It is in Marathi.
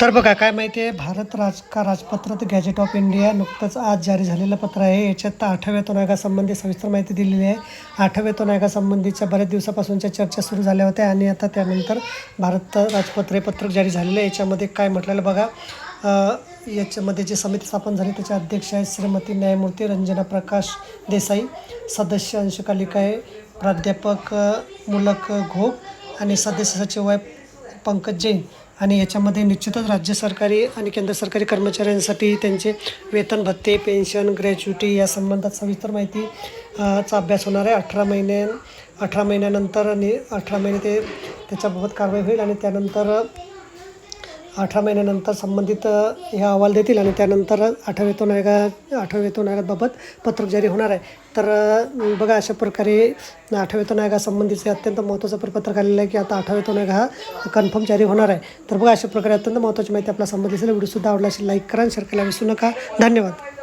तर बघा काय माहिती आहे? भारत राजका राजपत्र गॅजेट ऑफ इंडिया नुकतंच आज जारी झालेलं पत्र आहे. याच्यात आठव्या वेतन सविस्तर माहिती दिलेली आहे. आठव्या वेतन बऱ्याच दिवसापासूनच्या चर्चा सुरू झाल्या होत्या आणि आता त्यानंतर भारत राजपत्र हे पत्रक जारी झालेलं आहे. याच्यामध्ये काय म्हटलेलं बघा याच्यामध्ये जी समिती स्थापन झाली त्याचे अध्यक्ष आहेत श्रीमती न्यायमूर्ती रंजना प्रकाश देसाई सदस्य अंशकालिका आहे प्राध्यापक मुलक घोप आणि सदस्य सचिव आहे पंकज जैन. आणि याच्यामध्ये निश्चितच राज्य सरकारी आणि केंद्र सरकारी कर्मचाऱ्यांसाठी त्यांचे वेतन भत्ते पेन्शन ग्रॅच्युटी या संबंधात सविस्तर माहिती चा अभ्यास होणार आहे. अठरा महिन्या अठरा महिन्यानंतर आणि अठरा महिने ते त्याच्याबाबत कारवाई होईल आणि त्यानंतर अठरा महिन्यानंतर संबंधित हे अहवाल देतील आणि त्यानंतर आठव्या वेतन आयोगा आठव्या वेतन आयोगाबाबत पत्रक जारी होणार आहे. तर बघा अशा प्रकारे आठव्या वेतन आयोगासंबंधीचे अत्यंत महत्त्वाचं परिपत्रक आलेलं आहे की आता आठव्या वेतन आयोग हा कन्फर्म जारी होणार आहे. तर बघा अशा प्रकारे अत्यंत महत्त्वाची माहिती आपल्या संबंधित व्हिडिओसुद्धा आवडला असेल लाईक करा आणि शेअर करायला विसरू नका. धन्यवाद.